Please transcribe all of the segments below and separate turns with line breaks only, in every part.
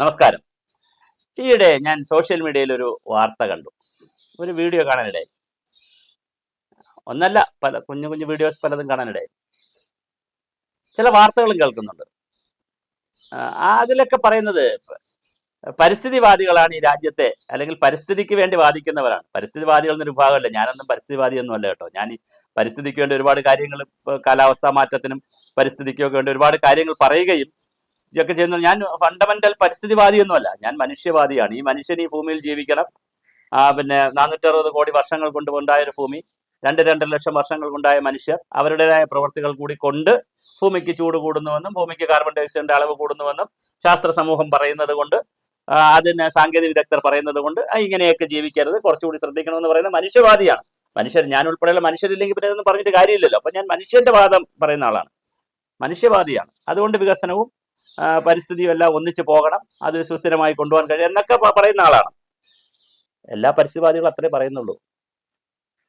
നമസ്കാരം. ഈയിടെ ഞാൻ സോഷ്യൽ മീഡിയയിൽ ഒരു വാർത്ത കണ്ടു. ഒരു വീഡിയോ കാണാനിടയായി. ഒന്നല്ല പല കുഞ്ഞു കുഞ്ഞു വീഡിയോസ് പലതും കാണാനിടയായി. ചില വാർത്തകളും കേൾക്കുന്നുണ്ട്. അതിലൊക്കെ പറയുന്നത് പരിസ്ഥിതിവാദികളാണ് ഈ രാജ്യത്തെ അല്ലെങ്കിൽ പരിസ്ഥിതിക്ക് വേണ്ടി വാദിക്കുന്നവരാണ്. പരിസ്ഥിതിവാദികൾ എന്നൊരു വിഭാഗമല്ല. ഞാനൊന്നും പരിസ്ഥിതിവാദിയൊന്നും അല്ല കേട്ടോ. ഞാൻ ഈ പരിസ്ഥിതിക്ക് വേണ്ടി ഒരുപാട് കാര്യങ്ങൾ കാലാവസ്ഥാ മാറ്റത്തിനും പരിസ്ഥിതിക്കൊക്കെ വേണ്ടി ഒരുപാട് കാര്യങ്ങൾ പറയുകയും ഇതൊക്കെ ചെയ്യുന്ന ഞാൻ ഫണ്ടമെന്റൽ പരിസ്ഥിതിവാദിയൊന്നുമല്ല. ഞാൻ മനുഷ്യവാദിയാണ്. ഈ മനുഷ്യൻ ഈ ഭൂമിയിൽ ജീവിക്കണം. ആ പിന്നെ നാനൂറ്ററുപത് കോടി വർഷങ്ങൾ കൊണ്ട് ഉണ്ടായ ഒരു ഭൂമി രണ്ട് രണ്ടര ലക്ഷം വർഷങ്ങൾ കൊണ്ടായ മനുഷ്യർ അവരുടേതായ പ്രവർത്തികൾ കൂടി കൊണ്ട് ഭൂമിക്ക് ചൂട് കൂടുന്നുവെന്നും ഭൂമിക്ക് കാർബൺ ഡൈ ഓക്സൈഡിന്റെ അളവ് കൂടുന്നുവെന്നും ശാസ്ത്ര സമൂഹം പറയുന്നത് കൊണ്ട് അതിന് സാങ്കേതിക വിദഗ്ധർ പറയുന്നത് കൊണ്ട് ഇങ്ങനെയൊക്കെ ജീവിക്കരുത്. കുറച്ചുകൂടി ശ്രദ്ധിക്കണമെന്ന് പറയുന്ന മനുഷ്യവാദിയാണ്. മനുഷ്യർ ഞാൻ ഉൾപ്പെടെയുള്ള മനുഷ്യരില്ലെങ്കിൽ പിന്നെ ഇതൊന്നും പറഞ്ഞിട്ട് കാര്യമില്ലല്ലോ. അപ്പൊ ഞാൻ മനുഷ്യന്റെ വാദം പറയുന്ന ആളാണ്. മനുഷ്യവാദിയാണ്. അതുകൊണ്ട് വികസനവും പരിസ്ഥിതിയും എല്ലാം ഒന്നിച്ചു പോകണം. അത് സുസ്ഥിരമായി കൊണ്ടുപോകാൻ കഴിയും എന്നൊക്കെ പറയുന്ന ആളാണ്. എല്ലാ പരിസ്ഥിതിവാദികളും അത്രേ പറയുന്നുള്ളൂ.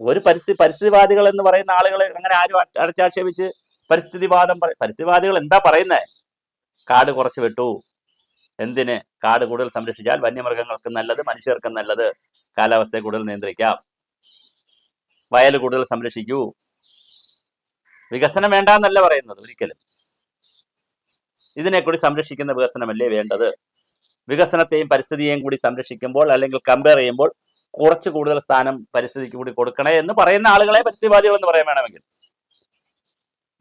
ഒരു പരിസ്ഥിതി പരിസ്ഥിതിവാദികൾ എന്ന് പറയുന്ന ആളുകൾ അങ്ങനെ ആരും അട- അടച്ചാക്ഷേപിച്ച് പരിസ്ഥിതിവാദം പരിസ്ഥിതിവാദികൾ എന്താ പറയുന്നത് കാട് കുറച്ച് വിട്ടു. എന്തിന്? കാട് കൂടുതൽ സംരക്ഷിച്ചാൽ വന്യമൃഗങ്ങൾക്ക് നല്ലത് മനുഷ്യർക്ക് നല്ലത്. കാലാവസ്ഥയെ കൂടുതൽ നിയന്ത്രിക്കാം. വയൽ കൂടുതൽ സംരക്ഷിക്കൂ. വികസനം വേണ്ട എന്നല്ല പറയുന്നത് ഒരിക്കലും. ഇതിനെ കൂടി സംരക്ഷിക്കുന്ന വികസനമല്ലേ വേണ്ടത്? വികസനത്തെയും പരിസ്ഥിതിയെയും കൂടി സംരക്ഷിക്കുമ്പോൾ അല്ലെങ്കിൽ കമ്പയർ ചെയ്യുമ്പോൾ കുറച്ച് കൂടുതൽ സ്ഥാനം പരിസ്ഥിതിക്ക് കൂടി കൊടുക്കണേ എന്ന് പറയുന്ന ആളുകളെ പരിസ്ഥിതിവാദികൾ എന്ന് പറയാൻ വേണമെങ്കിൽ.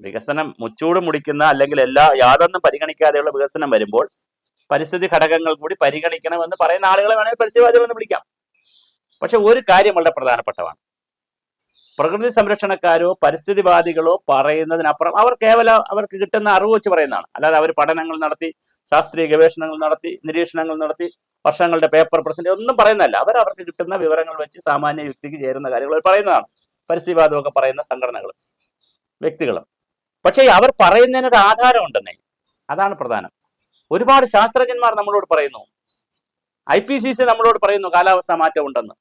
വികസനം മുച്ചൂട് മുടിക്കുന്ന അല്ലെങ്കിൽ എല്ലാ യാതൊന്നും പരിഗണിക്കാതെയുള്ള വികസനം വരുമ്പോൾ പരിസ്ഥിതി ഘടകങ്ങൾ കൂടി പരിഗണിക്കണമെന്ന് പറയുന്ന ആളുകളെ വേണമെങ്കിൽ പരിസ്ഥിതിവാദികൾ എന്ന് വിളിക്കാം. പക്ഷെ ഒരു കാര്യം വളരെ പ്രധാനപ്പെട്ടതാണ്. പ്രകൃതി സംരക്ഷണക്കാരോ പരിസ്ഥിതിവാദികളോ പറയുന്നതിനപ്പുറം അവർ കേവലം അവർക്ക് കിട്ടുന്ന അറിവ് വെച്ച് പറയുന്നതാണ്. അല്ലാതെ അവർ പഠനങ്ങൾ നടത്തി ശാസ്ത്രീയ ഗവേഷണങ്ങൾ നടത്തി നിരീക്ഷണങ്ങൾ നടത്തി വർഷങ്ങളുടെ പേപ്പർ പ്രസന്റ് ഒന്നും പറയുന്നതല്ല. അവർ അവർക്ക് കിട്ടുന്ന വിവരങ്ങൾ വെച്ച് സാമാന്യ യുക്തിക്ക് ചേരുന്ന കാര്യങ്ങൾ പറയുന്നതാണ്. പരിസ്ഥിതിവാദമൊക്കെ പറയുന്ന സംഘടനകൾ വ്യക്തികളും. പക്ഷേ അവർ പറയുന്നതിനൊരു ആധാരം ഉണ്ടെന്നേ അതാണ് പ്രധാനം. ഒരുപാട് ശാസ്ത്രജ്ഞന്മാർ നമ്മളോട് പറയുന്നു. ഐ പി സി സി നമ്മളോട് പറയുന്നു കാലാവസ്ഥ മാറ്റം ഉണ്ടെന്ന്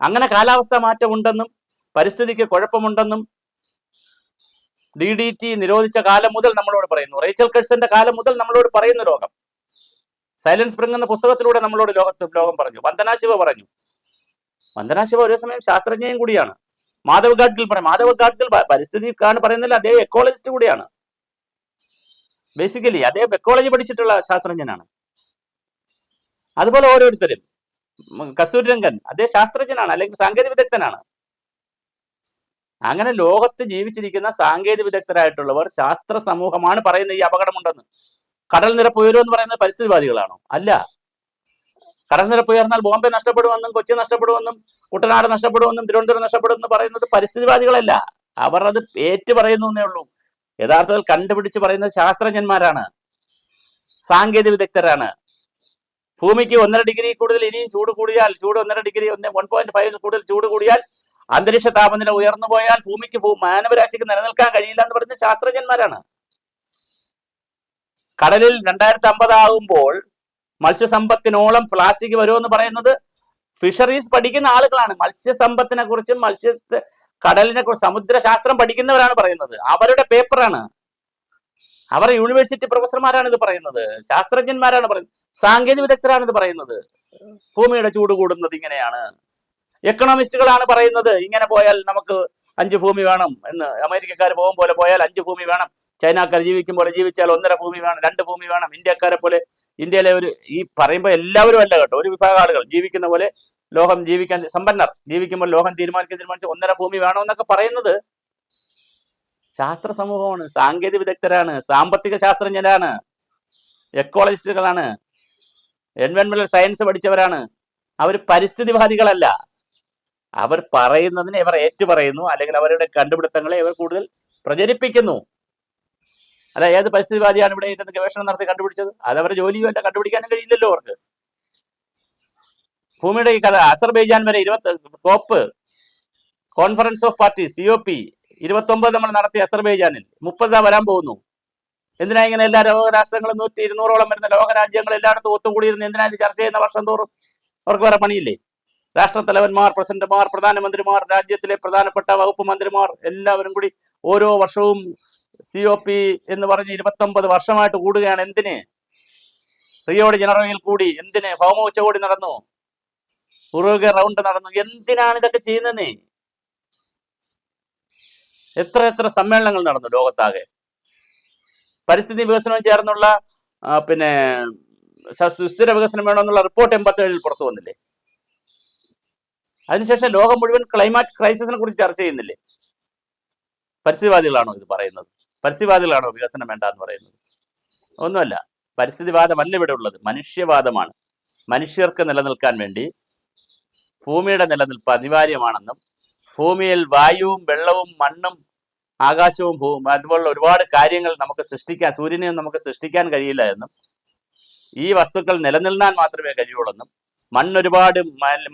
അങ്ങനെ കാലാവസ്ഥാ മാറ്റമുണ്ടെന്നും പരിസ്ഥിതിക്ക് കുഴപ്പമുണ്ടെന്നും ഡി ഡി ടി നിരോധിച്ച കാലം മുതൽ നമ്മളോട് പറയുന്നു. റേച്ചൽ കഴ്സന്റെ കാലം മുതൽ നമ്മളോട് പറയുന്ന രോഗം സൈലൻസ് സ്പ്രിംഗ് എന്ന പുസ്തകത്തിലൂടെ നമ്മളോട് ലോകത്ത് ലോകം പറഞ്ഞു. വന്ദനാശിവ പറഞ്ഞു. വന്ദനാശിവ ഒരേ സമയം ശാസ്ത്രജ്ഞയും കൂടിയാണ്. മാധവ് ഗാഡ്ഗിൽ പറയും മാധവ് ഗാഡ്ഗിൽ പരിസ്ഥിതിക്കാണ് പറയുന്നില്ല അദ്ദേഹം എക്കോളജിസ്റ്റ് കൂടിയാണ്. ബേസിക്കലി അദ്ദേഹം എക്കോളജി പഠിച്ചിട്ടുള്ള ശാസ്ത്രജ്ഞനാണ്. അതുപോലെ ഓരോരുത്തരും. ഉം, കസ്തൂരി രംഗൻ അദ്ദേഹം ശാസ്ത്രജ്ഞനാണ് അല്ലെങ്കിൽ സാങ്കേതിക വിദഗ്ധനാണ് അങ്ങനെ ലോകത്ത് ജീവിച്ചിരിക്കുന്ന സാങ്കേതിക വിദഗ്ധരായിട്ടുള്ളവർ ശാസ്ത്ര സമൂഹമാണ് പറയുന്നത് ഈ അപകടമുണ്ടെന്ന്. കടൽ നിരപ്പ് ഉയരും എന്ന് പറയുന്നത് പരിസ്ഥിതിവാദികളാണോ? അല്ല. കടൽ നിരപ്പ് ഉയർന്നാൽ ബോംബെ നഷ്ടപ്പെടുമെന്നും കൊച്ചി നഷ്ടപ്പെടുമെന്നും കുട്ടനാട് നഷ്ടപ്പെടുമെന്നും തിരുവനന്തപുരം നഷ്ടപ്പെടുമെന്ന് പറയുന്നത് പരിസ്ഥിതിവാദികളല്ല. അവർ അത് ഏറ്റു പറയുന്നു എന്നേ ഉള്ളൂ. യഥാർത്ഥത്തിൽ കണ്ടുപിടിച്ച് പറയുന്നത് ശാസ്ത്രജ്ഞന്മാരാണ്. സാങ്കേതിക വിദഗ്ധരാണ് ഭൂമിക്ക് ഒന്നര ഡിഗ്രി കൂടുതൽ ഇനിയും ചൂട് കൂടിയാൽ ചൂട് ഒന്നര ഡിഗ്രി ഒന്ന് വൺ പോയിന്റ് ഫൈവ് കൂടുതൽ ചൂട് കൂടിയാൽ അന്തരീക്ഷ താപനില ഉയർന്നു പോയാൽ ഭൂമിക്ക് മാനവരാശിക്ക് നിലനിൽക്കാൻ കഴിയില്ല എന്ന് പറയുന്ന ശാസ്ത്രജ്ഞന്മാരാണ്. കടലിൽ രണ്ടായിരത്തി അമ്പതാകുമ്പോൾ മത്സ്യസമ്പത്തിനോളം പ്ലാസ്റ്റിക് വരുമെന്ന് പറയുന്നത് ഫിഷറീസ് പഠിക്കുന്ന ആളുകളാണ്. മത്സ്യസമ്പത്തിനെ കുറിച്ചും മത്സ്യ കടലിനെ കുറിച്ച് സമുദ്രശാസ്ത്രം പഠിക്കുന്നവരാണ് പറയുന്നത്. അവരുടെ പേപ്പറാണ്. അവർ യൂണിവേഴ്സിറ്റി പ്രൊഫസർമാരാണ് ഇത് പറയുന്നത്. ശാസ്ത്രജ്ഞന്മാരാണ് പറയുന്നത് സാങ്കേതിക വിദഗ്ധരാണ് ഇത് പറയുന്നത്. ഭൂമിയുടെ ചൂട് കൂടുന്നത് ഇങ്ങനെയാണ്. എക്കണോമിസ്റ്റുകളാണ് പറയുന്നത് ഇങ്ങനെ പോയാൽ നമുക്ക് അഞ്ച് ഭൂമി വേണം എന്ന്. അമേരിക്കക്കാർ പോകും പോലെ പോയാൽ അഞ്ച് ഭൂമി വേണം. ചൈനക്കാർ ജീവിക്കും പോലെ ജീവിച്ചാൽ ഒന്നര ഭൂമി വേണം രണ്ട് ഭൂമി വേണം. ഇന്ത്യക്കാരെ പോലെ ഇന്ത്യയിലെ ഒരു ഈ പറയുമ്പോൾ എല്ലാവരും അല്ല കേട്ടോ. ഒരു വിഭാഗം ആളുകൾ ജീവിക്കുന്ന പോലെ ലോകം ജീവിക്കാൻ സമ്പന്നർ ജീവിക്കുമ്പോൾ ലോകം തീരുമാനിക്കാൻ തീരുമാനിച്ച് ഒന്നര ഭൂമി വേണമെന്നൊക്കെ പറയുന്നത് ശാസ്ത്ര സമൂഹമാണ് സാങ്കേതിക വിദഗ്ധരാണ് സാമ്പത്തിക ശാസ്ത്രജ്ഞരാണ് എക്കോളജിസ്റ്റുകളാണ് എൻവയോൺമെന്റൽ സയൻസ് പഠിച്ചവരാണ്. അവർ പരിസ്ഥിതിവാദികളല്ല. അവർ പറയുന്നതിനെ ഇവർ ഏറ്റുപറയുന്നു അല്ലെങ്കിൽ അവരുടെ കണ്ടുപിടുത്തങ്ങളെ ഇവർ കൂടുതൽ പ്രചരിപ്പിക്കുന്നു. അല്ല ഏത് പരിസ്ഥിതിവാദിയാണ് ഇവിടെ ഇരുന്ന് ഗവേഷണം നടത്തി കണ്ടുപിടിച്ചത്? അത് അവരുടെ ജോലിയുമല്ല കണ്ടുപിടിക്കാനും കഴിയില്ലല്ലോ അവർക്ക്. ഭൂമിയുടെ ഈ കഥ അസർബൈജാൻ വരെ ഇരുപത്തി COP conference of party C O P ഇരുപത്തൊമ്പത് നമ്മൾ നടത്തിയ അസർബൈജാനിൽ. മുപ്പതാ വരാൻ പോകുന്നു. എന്തിനാ ഇങ്ങനെ എല്ലാ ലോകരാഷ്ട്രങ്ങളും നൂറ്റി ഇരുന്നൂറോളം വരുന്ന ലോകരാജ്യങ്ങൾ എല്ലായിടത്തും ഒത്തുകൂടിയിരുന്ന് എന്തിനാ ഇത് ചർച്ച ചെയ്യുന്ന വർഷം തോറും? അവർക്ക് വേറെ പണിയില്ലേ? രാഷ്ട്രത്തലവന്മാർ പ്രസിഡന്റുമാർ പ്രധാനമന്ത്രിമാർ രാജ്യത്തിലെ പ്രധാനപ്പെട്ട വകുപ്പ് മന്ത്രിമാർ എല്ലാവരും കൂടി ഓരോ വർഷവും സി ഒ പി എന്ന് പറഞ്ഞ് ഇരുപത്തൊമ്പത് വർഷമായിട്ട് കൂടുകയാണ്. എന്തിന്? റിയോഡ് ജനറലിൽ കൂടി എന്തിന്? ഭൗമ ഉച്ചകോടി നടന്നു. ഉറുഗ റൗണ്ട് നടന്നു. എന്തിനാണ് ഇതൊക്കെ ചെയ്യുന്നതേ എത്ര എത്ര സമ്മേളനങ്ങൾ നടന്നു ലോകത്താകെ? പരിസ്ഥിതി വികസനവും ചേർന്നുള്ള പിന്നെ സുസ്ഥിര വികസനം വേണമെന്നുള്ള റിപ്പോർട്ട് എൺപത്തേഴിൽ പുറത്തു വന്നില്ലേ? അതിനുശേഷം ലോകം മുഴുവൻ ക്ലൈമാറ്റ് ക്രൈസിസിനെ കുറിച്ച് ചർച്ച ചെയ്യുന്നില്ലേ? പരിസ്ഥിതിവാദികളാണോ ഇത് പറയുന്നത്? പരിസ്ഥിതിവാദികളാണോ വികസനം വേണ്ട എന്ന് പറയുന്നത്? ഒന്നുമല്ല. പരിസ്ഥിതിവാദമല്ല ഇവിടെ ഉള്ളത്. മനുഷ്യവാദമാണ്. മനുഷ്യർക്ക് നിലനിൽക്കാൻ വേണ്ടി ഭൂമിയുടെ നിലനിൽപ്പ് അനിവാര്യമാണെന്നും ഭൂമിയിൽ വായുവും വെള്ളവും മണ്ണും ആകാശവും ഭൂമി അതുപോലുള്ള ഒരുപാട് കാര്യങ്ങൾ നമുക്ക് സൃഷ്ടിക്കാൻ സൂര്യനെ നമുക്ക് സൃഷ്ടിക്കാൻ കഴിയില്ല എന്നും ഈ വസ്തുക്കൾ നിലനിൽക്കാൻ മാത്രമേ കഴിയുള്ളെന്നും മണ്ണ് ഒരുപാട്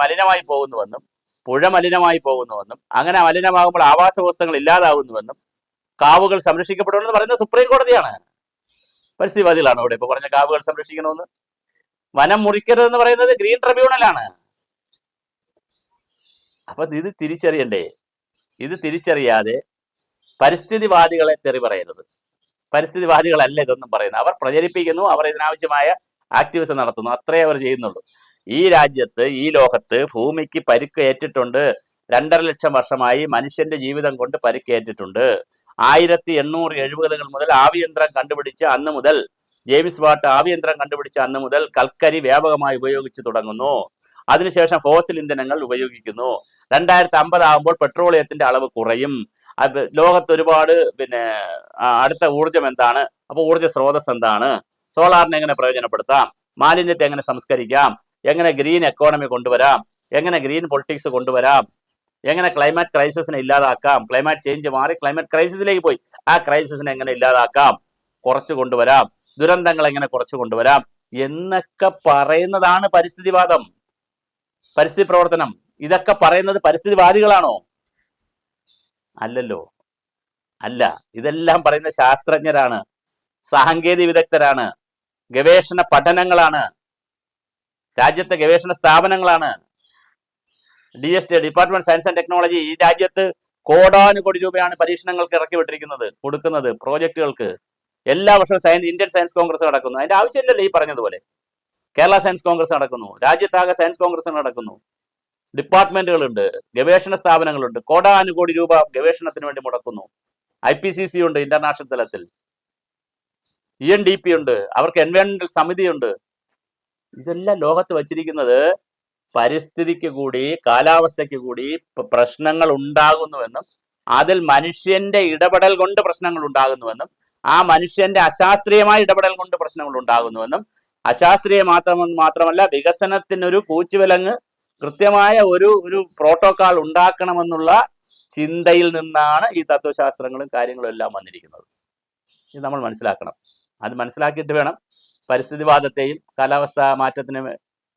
മലിനമായി പോകുന്നുവെന്നും പുഴ മലിനമായി പോകുന്നുവെന്നും അങ്ങനെ മലിനമാകുമ്പോൾ ആവാസ വ്യവസ്ഥകൾ ഇല്ലാതാവുന്നുവെന്നും കാവുകൾ സംരക്ഷിക്കപ്പെടുമെന്ന് പറയുന്നത് സുപ്രീം കോടതിയാണ്. പരിസ്ഥിതിവാദികളാണ് ഇവിടെ. ഇപ്പൊ പറഞ്ഞ കാവുകൾ സംരക്ഷിക്കണമെന്ന്. വനം മുറിക്കരുതെന്ന് പറയുന്നത് ഗ്രീൻ ട്രിബ്യൂണലാണ്. അപ്പൊ ഇത് തിരിച്ചറിയണ്ടേ? ഇത് തിരിച്ചറിയാതെ പരിസ്ഥിതിവാദികളെ തെറി പറയരുത്. പരിസ്ഥിതിവാദികളല്ല ഇതൊന്നും പറയുന്നത്. അവർ പ്രചരിപ്പിക്കുന്നു അവർ ഇതിനാവശ്യമായ ആക്ടിവിസം നടത്തുന്നു. അത്രേ അവർ ചെയ്യുന്നുള്ളൂ. ഈ രാജ്യത്ത് ഈ ലോകത്ത് ഭൂമിക്ക് പരുക്ക് ഏറ്റിട്ടുണ്ട്. രണ്ടര ലക്ഷം വർഷമായി മനുഷ്യന്റെ ജീവിതം കൊണ്ട് പരുക്കേറ്റിട്ടുണ്ട്. ആയിരത്തി എണ്ണൂറ് എഴുപതുകൾ മുതൽ ആവിയന്ത്രം കണ്ടുപിടിച്ച് അന്ന് മുതൽ ജെയിംസ് വാട്ട് ആവിയന്ത്രം കണ്ടുപിടിച്ച അന്ന് മുതൽ കൽക്കരി വ്യാപകമായി ഉപയോഗിച്ചു തുടങ്ങുന്നു. അതിനുശേഷം ഫോസിൽ ഇന്ധനങ്ങൾ ഉപയോഗിക്കുന്നു. രണ്ടായിരത്തി അമ്പതാകുമ്പോൾ പെട്രോളിയത്തിന്റെ അളവ് കുറയും. ലോകത്ത് ഒരുപാട് പിന്നെ അടുത്ത ഊർജം എന്താണ്? അപ്പോൾ ഊർജ സ്രോതസ് എന്താണ്? സോളാറിനെ എങ്ങനെ പ്രയോജനപ്പെടുത്താം? മാലിന്യത്തെ എങ്ങനെ സംസ്കരിക്കാം? എങ്ങനെ ഗ്രീൻ എക്കോണമി കൊണ്ടുവരാം? എങ്ങനെ ഗ്രീൻ പൊളിറ്റിക്സ് കൊണ്ടുവരാം? എങ്ങനെ ക്ലൈമാറ്റ് ക്രൈസിസിനെ ഇല്ലാതാക്കാം? ക്ലൈമാറ്റ് ചേഞ്ച് മാറി ക്ലൈമാറ്റ് ക്രൈസിസിലേക്ക് പോയി. ആ ക്രൈസിസിനെ എങ്ങനെ ഇല്ലാതാക്കാം? കുറച്ച് കൊണ്ടുവരാം. ദുരന്തങ്ങൾ എങ്ങനെ കുറച്ചു കൊണ്ടുവരാം? എന്നൊക്കെ പറയുന്നതാണ് പരിസ്ഥിതിവാദം. പരിസ്ഥിതി പ്രവർത്തനം. ഇതൊക്കെ പറയുന്നത് പരിസ്ഥിതിവാദികളാണോ? അല്ലല്ലോ. അല്ല ഇതെല്ലാം പറയുന്ന ശാസ്ത്രജ്ഞരാണ്. സാങ്കേതിക വിദഗ്ധരാണ്. ഗവേഷണ പഠനങ്ങളാണ്. രാജ്യത്തെ ഗവേഷണ സ്ഥാപനങ്ങളാണ്. D S T department science and technology ഈ രാജ്യത്ത് കോടാനുകോടി രൂപയാണ് പരീക്ഷണങ്ങൾക്ക് ഇറക്കി വിട്ടിരിക്കുന്നത് കൊടുക്കുന്നത് പ്രോജക്റ്റുകൾക്ക്. എല്ലാ വർഷവും സയൻസ് ഇന്ത്യൻ സയൻസ് കോൺഗ്രസ് നടക്കുന്നു. അതിന്റെ ആവശ്യമില്ലല്ലോ ഈ പറഞ്ഞതുപോലെ. കേരള സയൻസ് കോൺഗ്രസ് നടക്കുന്നു. രാജ്യത്താകെ സയൻസ് കോൺഗ്രസ് നടക്കുന്നു. ഡിപ്പാർട്ട്മെന്റുകളുണ്ട് ഗവേഷണ സ്ഥാപനങ്ങളുണ്ട്. കോടാനുകോടി രൂപ ഗവേഷണത്തിന് വേണ്ടി മുടക്കുന്നു. ഐ പി സി സി ഉണ്ട് ഇന്റർനാഷണൽ തലത്തിൽ. ഇ എൻ ഡി പി ഉണ്ട്. അവർക്ക് എൻവയോൺമെന്റൽ സമിതിയുണ്ട്. ഇതെല്ലാം ലോകത്ത് വച്ചിരിക്കുന്നത് പരിസ്ഥിതിക്ക് കൂടി കാലാവസ്ഥയ്ക്ക് കൂടി പ്രശ്നങ്ങൾ ഉണ്ടാകുന്നുവെന്നും അതിൽ മനുഷ്യന്റെ ഇടപെടൽ കൊണ്ട് പ്രശ്നങ്ങൾ ഉണ്ടാകുന്നുവെന്നും ആ മനുഷ്യന്റെ അശാസ്ത്രീയമായ ഇടപെടൽ കൊണ്ട് പ്രശ്നങ്ങൾ ഉണ്ടാകുന്നുവെന്നും അശാസ്ത്രീയ മാത്രം മാത്രമല്ല വികസനത്തിനൊരു കൂച്ചുവിലങ്ങ് കൃത്യമായ ഒരു ഒരു പ്രോട്ടോക്കാൾ ഉണ്ടാക്കണമെന്നുള്ള ചിന്തയിൽ നിന്നാണ് ഈ തത്വശാസ്ത്രങ്ങളും കാര്യങ്ങളും എല്ലാം വന്നിരിക്കുന്നത്. ഇത് നമ്മൾ മനസ്സിലാക്കണം. അത് മനസ്സിലാക്കിയിട്ട് വേണം പരിസ്ഥിതിവാദത്തെയും കാലാവസ്ഥ മാറ്റത്തിന്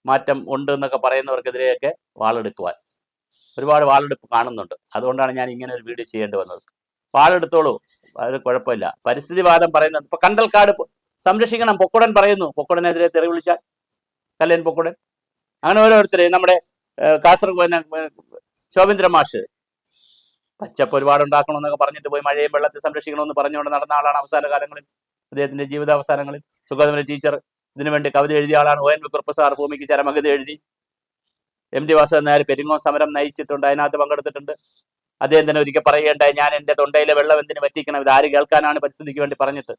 മാറ്റം ഉണ്ട് എന്നൊക്കെ പറയുന്നവർക്കെതിരെയൊക്കെ വാളെടുക്കുവാൻ. ഒരുപാട് വാളെടുപ്പ് കാണുന്നുണ്ട്. അതുകൊണ്ടാണ് ഞാൻ ഇങ്ങനെ ഒരു വീഡിയോ ചെയ്യേണ്ടി വന്നത്. വാളെടുത്തോളൂ. അത് കുഴപ്പമില്ല. പരിസ്ഥിതിവാദം പറയുന്നത് ഇപ്പൊ കണ്ടൽക്കാട് സംരക്ഷിക്കണം പൊക്കുടൻ പറയുന്നു. പൊക്കുടനെതിരെ തെറി വിളിച്ചാൽ കല്ലൻ പൊക്കുടൻ. അങ്ങനെ ഓരോരുത്തരെ നമ്മുടെ കാസർഗോഡ് ശോഭേന്ദ്ര മാഷ്. പച്ചപ്പ് ഒരുപാട് ഉണ്ടാക്കണമെന്നൊക്കെ പറഞ്ഞിട്ട് പോയി മഴയും വെള്ളത്തെ സംരക്ഷിക്കണമെന്ന് പറഞ്ഞുകൊണ്ട് നടന്ന ആളാണ് അവസാന കാലങ്ങളിൽ. അദ്ദേഹത്തിന്റെ ജീവിത ജീവിതാവസാനങ്ങളിൽ. സുഗതമന ടീച്ചർ ഇതിനുവേണ്ടി കവിത എഴുതിയ ആളാണ്. O N V Kurup sir ഭൂമിക്ക് ചരമഗതി എഴുതി. എം ടി വാസുദേവൻ നായർ പെരിങ്ങോ സമരം നയിച്ചിട്ടുണ്ട്. അതിനകത്ത് പങ്കെടുത്തിട്ടുണ്ട്. അദ്ദേഹം തന്നെ ഒരിക്കൽ പറയേണ്ടേ ഞാൻ എന്റെ തൊണ്ടയിലെ വെള്ളം എന്തിനു പറ്റിക്കണം ഇത് ആര് കേൾക്കാനാണ് പരിസ്ഥിതിക്ക് വേണ്ടി പറഞ്ഞിട്ട്?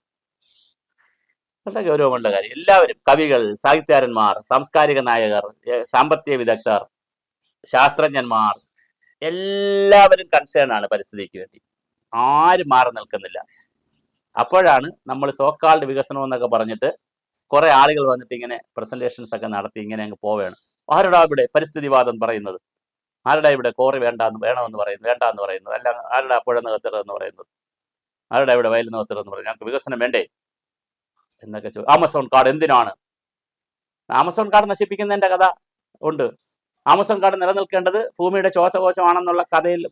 വളരെ ഗൗരവമുള്ള കാര്യം. എല്ലാവരും കവികൾ സാഹിത്യകാരന്മാർ സാംസ്കാരിക നായകർ സാമ്പത്തിക വിദഗ്ധർ ശാസ്ത്രജ്ഞന്മാർ എല്ലാവരും കൺസേൺ ആണ് പരിസ്ഥിതിക്ക് വേണ്ടി. ആരും മാറി നിൽക്കുന്നില്ല. അപ്പോഴാണ് നമ്മൾ സോക്കാൾഡ് വികസനം എന്നൊക്കെ പറഞ്ഞിട്ട് കുറെ ആളുകൾ വന്നിട്ട് ഇങ്ങനെ പ്രസന്റേഷൻസ് ഒക്കെ നടത്തി ഇങ്ങനെ അങ്ങ് പോവുകയാണ്. ആരുടെ അവിടെ പരിസ്ഥിതിവാദം പറയുന്നത്? ആരുടെ ഇവിടെ കോറി വേണ്ടാന്ന് വേണമെന്ന് പറയുന്നത് വേണ്ടാന്ന് പറയുന്നത് അല്ല ആരുടെ പുഴ നികത്തരുതെന്ന് പറയുന്നത്? ആരുടെ ഇവിടെ വയൽ നികത്തരുതെന്ന് പറയുന്നത്? ഞങ്ങൾക്ക് വികസനം വേണ്ടേ? എന്നൊക്കെ ചോദിച്ചു ആമസോൺ കാർഡ് എന്തിനാണ്? ആമസോൺ കാർഡ് നശിപ്പിക്കുന്നതിന്റെ കഥ ഉണ്ട്. ആമസോൺ കാർഡ് നിലനിൽക്കേണ്ടത് ഭൂമിയുടെ ശ്വാസകോശമാണെന്നുള്ള കഥയിൽ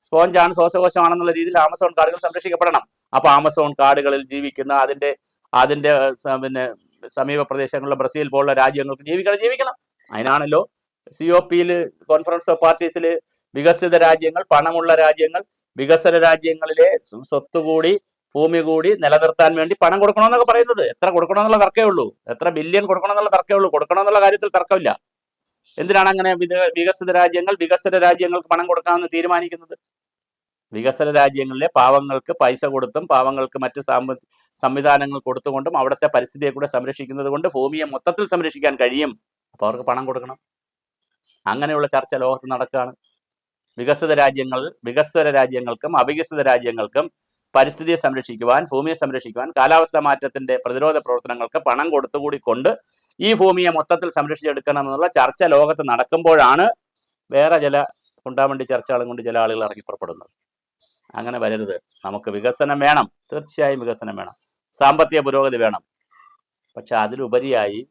സ്പോഞ്ചാണ് ശ്വാസകോശമാണെന്നുള്ള രീതിയിൽ ആമസോൺ കാർഡുകൾ സംരക്ഷിക്കപ്പെടണം. അപ്പൊ ആമസോൺ കാർഡുകളിൽ ജീവിക്കുന്ന അതിന്റെ സ- പിന്നെ സമീപ പ്രദേശങ്ങളിലെ ബ്രസീൽ പോലുള്ള രാജ്യങ്ങൾക്ക് ജീവിക്കണം ജീവിക്കണം. അതിനാണല്ലോ സി ഒ പിയിൽ കോൺഫറൻസ് ഓഫ് പാർട്ടീസിൽ വികസിത രാജ്യങ്ങൾ പണമുള്ള രാജ്യങ്ങൾ വികസന രാജ്യങ്ങളിലെ സ്വ- സ്വത്ത് കൂടി ഭൂമി കൂടി നിലനിർത്താൻ വേണ്ടി പണം കൊടുക്കണമെന്നൊക്കെ പറയുന്നത്. എത്ര കൊടുക്കണമെന്നുള്ള തർക്കമേ ഉള്ളൂ. എത്ര ബില്യൺ കൊടുക്കണമെന്നുള്ള തർക്കമേ ഉള്ളൂ. കൊടുക്കണമെന്നുള്ള കാര്യത്തിൽ തർക്കമില്ല. എന്തിനാണ് അങ്ങനെ വികസിത രാജ്യങ്ങൾ വികസന രാജ്യങ്ങൾക്ക് പണം കൊടുക്കാമെന്ന് തീരുമാനിക്കുന്നത്? വികസന രാജ്യങ്ങളിലെ പാവങ്ങൾക്ക് പൈസ കൊടുത്തും പാവങ്ങൾക്ക് മറ്റ് സംവിധാനങ്ങൾ കൊടുത്തുകൊണ്ടും അവിടുത്തെ പരിസ്ഥിതിയെ കൂടെ സംരക്ഷിക്കുന്നത് കൊണ്ട് ഭൂമിയെ മൊത്തത്തിൽ സംരക്ഷിക്കാൻ കഴിയും. അപ്പോൾ അവർക്ക് പണം കൊടുക്കണം. അങ്ങനെയുള്ള ചർച്ച ലോകത്ത് നടക്കുകയാണ്. വികസിത രാജ്യങ്ങൾ വികസ്വര രാജ്യങ്ങൾക്കും അവികസിത രാജ്യങ്ങൾക്കും പരിസ്ഥിതിയെ സംരക്ഷിക്കുവാൻ ഭൂമിയെ സംരക്ഷിക്കുവാൻ കാലാവസ്ഥ മാറ്റത്തിന്റെ പ്രതിരോധ പ്രവർത്തനങ്ങൾക്ക് പണം കൊടുത്തുകൂടി കൊണ്ട് ഈ ഭൂമിയെ മൊത്തത്തിൽ സംരക്ഷിച്ചെടുക്കണം എന്നുള്ള ചർച്ച ലോകത്ത് നടക്കുമ്പോഴാണ് വേറെ ചില ഉണ്ടാവേണ്ടി ചർച്ചകളും കൊണ്ട് ചില ആളുകൾ ഇറങ്ങി പുറപ്പെടുന്നത്. അങ്ങനെ വരരുത്. നമുക്ക് വികസനം വേണം. തീർച്ചയായും വികസനം വേണം. സാമ്പത്തിക പുരോഗതി വേണം. പക്ഷെ അതിലുപരിയായി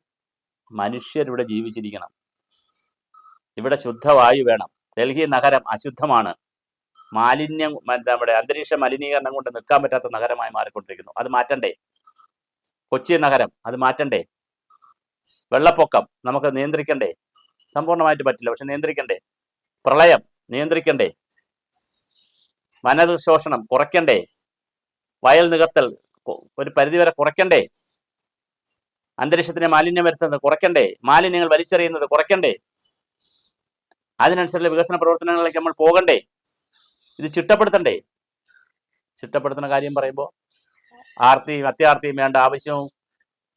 മനുഷ്യരിവിടെ ജീവിച്ചിരിക്കണം. ഇവിടെ ശുദ്ധവായു വേണം. ഡൽഹി നഗരം അശുദ്ധമാണ്. മാലിന്യം നമ്മുടെ അന്തരീക്ഷ മലിനീകരണം കൊണ്ട് നിൽക്കാൻ പറ്റാത്ത നഗരമായി മാറിക്കൊണ്ടിരിക്കുന്നു. അത് മാറ്റണ്ടേ? കൊച്ചി നഗരം അത് മാറ്റണ്ടേ? വെള്ളപ്പൊക്കം നമുക്ക് നിയന്ത്രിക്കണ്ടേ? സമ്പൂർണമായിട്ട് പറ്റില്ല പക്ഷെ നിയന്ത്രിക്കണ്ടേ? പ്രളയം നിയന്ത്രിക്കണ്ടേ? വനശോഷണം കുറയ്ക്കണ്ടേ? വയൽ നികത്തൽ ഒരു പരിധിവരെ കുറയ്ക്കണ്ടേ? അന്തരീക്ഷത്തിന് മാലിന്യം വരുത്തുന്നത് കുറയ്ക്കണ്ടേ? മാലിന്യങ്ങൾ വലിച്ചെറിയുന്നത് കുറയ്ക്കണ്ടേ? അതിനനുസരിച്ചുള്ള വികസന പ്രവർത്തനങ്ങളിലേക്ക് നമ്മൾ പോകണ്ടേ? ഇത് ചിട്ടപ്പെടുത്തണ്ടേ? ചിട്ടപ്പെടുത്തുന്ന കാര്യം പറയുമ്പോൾ ആർത്തിയും അത്യാർത്തിയും വേണ്ട ആവശ്യവും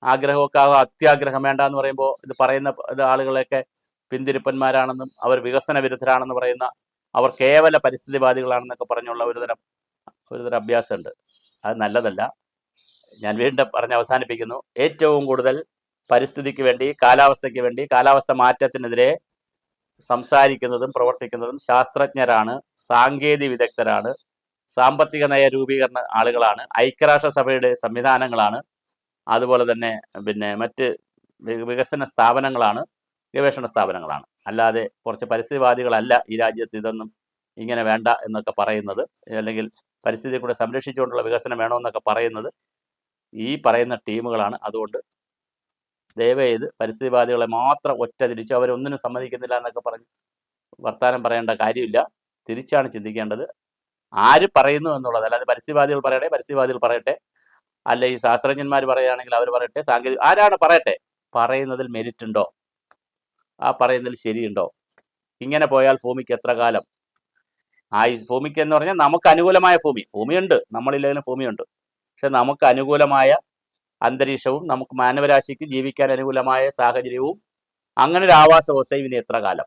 ആഗ്രഹമൊക്കെ അത്യാഗ്രഹം വേണ്ട എന്ന് പറയുമ്പോൾ ഇത് പറയുന്ന ഇത് ആളുകളെയൊക്കെ പിന്തിരിപ്പന്മാരാണെന്നും അവർ വികസന വിരുദ്ധരാണെന്ന് പറയുന്ന അവർ കേവല പരിസ്ഥിതിവാദികളാണെന്നൊക്കെ പറഞ്ഞുള്ള ഒരുതരം ഒരുതരം അഭ്യാസമുണ്ട്. അത് നല്ലതല്ല. ഞാൻ വീണ്ടും പറഞ്ഞ് അവസാനിപ്പിക്കുന്നു. ഏറ്റവും കൂടുതൽ പരിസ്ഥിതിക്ക് വേണ്ടി കാലാവസ്ഥയ്ക്ക് വേണ്ടി കാലാവസ്ഥ മാറ്റത്തിനെതിരെ സംസാരിക്കുന്നതും പ്രവർത്തിക്കുന്നതും ശാസ്ത്രജ്ഞരാണ് സാങ്കേതിക വിദഗ്ധരാണ് സാമ്പത്തിക നയ രൂപീകരണ ആളുകളാണ് ഐക്യരാഷ്ട്രസഭയുടെ സംവിധാനങ്ങളാണ് അതുപോലെ തന്നെ പിന്നെ മറ്റ് വികസന സ്ഥാപനങ്ങളാണ് ഗവേഷണ സ്ഥാപനങ്ങളാണ്. അല്ലാതെ കുറച്ച് പരിസ്ഥിതിവാദികളല്ല ഈ രാജ്യത്ത് ഇതൊന്നും ഇങ്ങനെ വേണ്ട എന്നൊക്കെ പറയുന്നത്. അല്ലെങ്കിൽ പരിസ്ഥിതിയെ കൂടെ സംരക്ഷിച്ചുകൊണ്ടുള്ള വികസനം വേണമെന്നൊക്കെ പറയുന്നത് ഈ പറയുന്ന ടീമുകളാണ്. അതുകൊണ്ട് ദയവേത് പരിസ്ഥിതിവാദികളെ മാത്രം ഒറ്റ തിരിച്ചു അവരൊന്നിനും സമ്മതിക്കുന്നില്ല എന്നൊക്കെ പറഞ്ഞ് വർത്തമാനം പറയേണ്ട കാര്യമില്ല. തിരിച്ചാണ് ചിന്തിക്കേണ്ടത്. ആര് പറയുന്നു എന്നുള്ളത് അല്ലാതെ പരിസ്ഥിതിവാദികൾ പറയട്ടെ പരിസ്ഥിതിവാദികൾ പറയട്ടെ. അല്ല ഈ ശാസ്ത്രജ്ഞന്മാർ പറയുകയാണെങ്കിൽ അവർ പറയട്ടെ സാങ്കേതിക ആരാണ് പറയട്ടെ? പറയുന്നതിൽ മെരിറ്റ് ഉണ്ടോ? ആ പറയുന്നതിൽ ശരിയുണ്ടോ? ഇങ്ങനെ പോയാൽ ഭൂമിക്ക് എത്ര കാലം? ആ ഭൂമിക്ക് എന്ന് പറഞ്ഞാൽ നമുക്ക് അനുകൂലമായ ഭൂമി. ഭൂമിയുണ്ട്. നമ്മളില്ലെങ്കിലും ഭൂമിയുണ്ട്. പക്ഷെ നമുക്ക് അനുകൂലമായ അന്തരീക്ഷവും നമുക്ക് മാനവരാശിക്ക് ജീവിക്കാൻ അനുകൂലമായ സാഹചര്യവും അങ്ങനെ ഒരു ആവാസ വ്യവസ്ഥയും ഇനി എത്ര കാലം?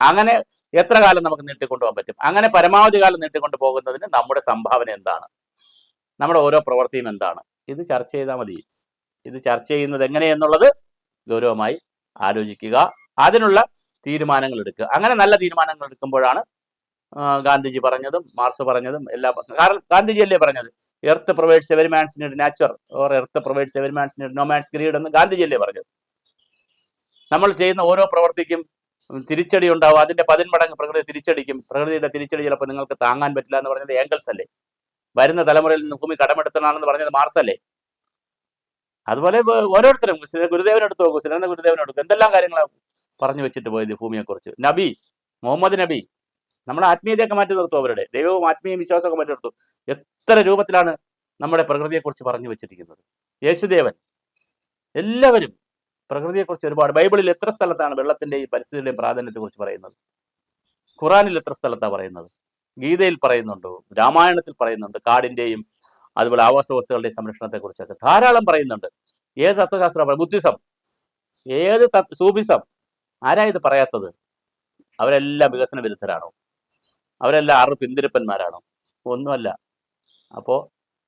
അങ്ങനെ എത്ര കാലം നമുക്ക് നീട്ടിക്കൊണ്ടുപോകാൻ പറ്റും? അങ്ങനെ പരമാവധി കാലം നീട്ടിക്കൊണ്ടു പോകുന്നതിന് നമ്മുടെ സംഭാവന എന്താണ്? നമ്മുടെ ഓരോ പ്രവൃത്തിയും എന്താണ്? ഇത് ചർച്ച ചെയ്താൽ മതി. ഇത് ചർച്ച ചെയ്യുന്നത് എങ്ങനെയെന്നുള്ളത് ഗൗരവമായി ആലോചിക്കുക. അതിനുള്ള തീരുമാനങ്ങൾ എടുക്കുക. അങ്ങനെ നല്ല തീരുമാനങ്ങൾ എടുക്കുമ്പോഴാണ് ഗാന്ധിജി പറഞ്ഞതും മാർസ് പറഞ്ഞതും എല്ലാം കാരണം ഗാന്ധിജി അല്ലേ പറഞ്ഞത്? Earth provides every man's need nature or earth provides every man's need no man's greed എന്ന് ഗാന്ധിജി അല്ലേ പറഞ്ഞത്? നമ്മൾ ചെയ്യുന്ന ഓരോ പ്രവർത്തിക്കും തിരിച്ചടി ഉണ്ടാവും. അതിന്റെ പതിന്മടങ്ങ് പ്രകൃതി തിരിച്ചടിക്കും. പ്രകൃതിയുടെ തിരിച്ചടി ചിലപ്പോൾ നിങ്ങൾക്ക് താങ്ങാൻ പറ്റില്ല എന്ന് പറഞ്ഞത് ഏംഗൽസ് അല്ലേ? വരുന്ന തലമുറയിൽ നിന്ന് ഭൂമി കടമെടുത്തണമെന്ന് പറഞ്ഞത് മാർസ് അല്ലേ? അതുപോലെ ഓരോരുത്തരും ശ്രീ നോക്കും. ശ്രീനന്ദ ഗുരുദേവൻ എന്തെല്ലാം കാര്യങ്ങളാണ് പറഞ്ഞു വെച്ചിട്ട് പോയത് ഭൂമിയെക്കുറിച്ച്? നബി മുഹമ്മദ് നബി. നമ്മുടെ ആത്മീയതയൊക്കെ മാറ്റി നിർത്തും അവരുടെ. ദൈവവും ആത്മീയ വിശ്വാസമൊക്കെ മാറ്റി നിർത്തും. എത്ര രൂപത്തിലാണ് നമ്മുടെ പ്രകൃതിയെക്കുറിച്ച് പറഞ്ഞു വെച്ചിരിക്കുന്നത്? യേശുദേവൻ. എല്ലാവരും പ്രകൃതിയെക്കുറിച്ച് ഒരുപാട് ബൈബിളിൽ എത്ര സ്ഥലത്താണ് വെള്ളത്തിന്റെയും പരിസ്ഥിതിയുടെയും പ്രാധാന്യത്തെക്കുറിച്ച് പറയുന്നത്? ഖുറാനിൽ എത്ര സ്ഥലത്താണ് പറയുന്നത്? ഗീതയിൽ പറയുന്നുണ്ട്? രാമായണത്തിൽ പറയുന്നുണ്ട്. കാടിന്റെയും അതുപോലെ ആവാസ വ്യവസ്ഥകളുടെയും സംരക്ഷണത്തെക്കുറിച്ചൊക്കെ ധാരാളം പറയുന്നുണ്ട്. ഏത് തത്വശാസ്ത്ര ബുദ്ധിസം. ഏത് തത്വ സൂഫിസം. ആരാ ഇത് പറയാത്തത്? അവരെല്ലാം വികസന വിരുദ്ധരാണോ? അവരെല്ലാം ആറ് പിന്തിരിപ്പന്മാരാണോ? ഒന്നുമല്ല. അപ്പോൾ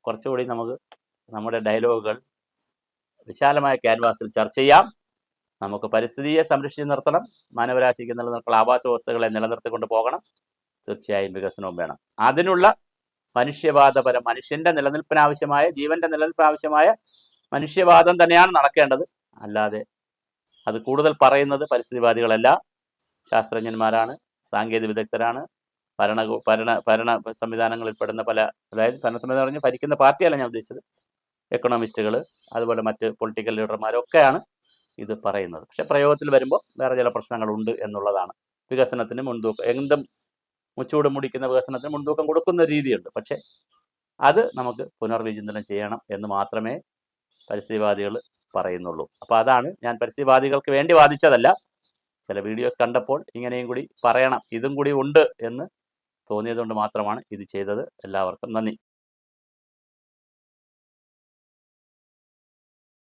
കുറച്ചുകൂടി നമുക്ക് നമ്മുടെ ഡയലോഗുകൾ വിശാലമായ ക്യാൻവാസിൽ ചർച്ച ചെയ്യാം. നമുക്ക് പരിസ്ഥിതിയെ സംരക്ഷിച്ച് നിർത്തണം. മാനവരാശിക്ക് നിലനിർത്തുള്ള ആവാസ വ്യവസ്ഥകളെ നിലനിർത്തിക്കൊണ്ട് പോകണം. തീർച്ചയായും വികസനവും വേണം. അതിനുള്ള മനുഷ്യവാദപരം മനുഷ്യന്റെ നിലനിൽപ്പിനാവശ്യമായ ജീവന്റെ നിലനിൽപ്പിനാവശ്യമായ മനുഷ്യവാദം തന്നെയാണ് നടക്കേണ്ടത്. അല്ലാതെ അത് കൂടുതൽ പറയുന്നത് പരിസ്ഥിതിവാദികളല്ല. ശാസ്ത്രജ്ഞന്മാരാണ് സാങ്കേതിക വിദഗ്ധരാണ്. ഭരണ ഭരണ ഭരണ സംവിധാനങ്ങളിൽ പെടുന്ന പല അതായത് ഭരണ സംവിധാനം പറഞ്ഞ് ഭരിക്കുന്ന പാർട്ടിയല്ല ഞാൻ ഉദ്ദേശിച്ചത്. എക്കണോമിസ്റ്റുകൾ അതുപോലെ മറ്റ് പൊളിറ്റിക്കൽ ലീഡർമാരൊക്കെയാണ് ഇത് പറയുന്നത്. പക്ഷെ പ്രയോഗത്തിൽ വരുമ്പോൾ വേറെ ചില പ്രശ്നങ്ങളുണ്ട് എന്നുള്ളതാണ്. വികസനത്തിന് മുൻതൂക്കം എന്തും മുച്ചൂട് മുടിക്കുന്ന വികസനത്തിന് മുൻതൂക്കം കൊടുക്കുന്ന രീതിയുണ്ട്. പക്ഷേ അത് നമുക്ക് പുനർവിചിന്തനം ചെയ്യണം എന്ന് മാത്രമേ പരിസ്ഥിതിവാദികൾ പറയുന്നുള്ളൂ. അപ്പോൾ അതാണ് ഞാൻ പരിസ്ഥിതിവാദികൾക്ക് വേണ്ടി വാദിച്ചതല്ല. ചില വീഡിയോസ് കണ്ടപ്പോൾ ഇങ്ങനെയും കൂടി പറയണം ഇതും കൂടി ഉണ്ട് എന്ന് തോന്നിയതുകൊണ്ട് മാത്രമാണ് ഇത് ചെയ്തത്. എല്ലാവർക്കും നന്ദി.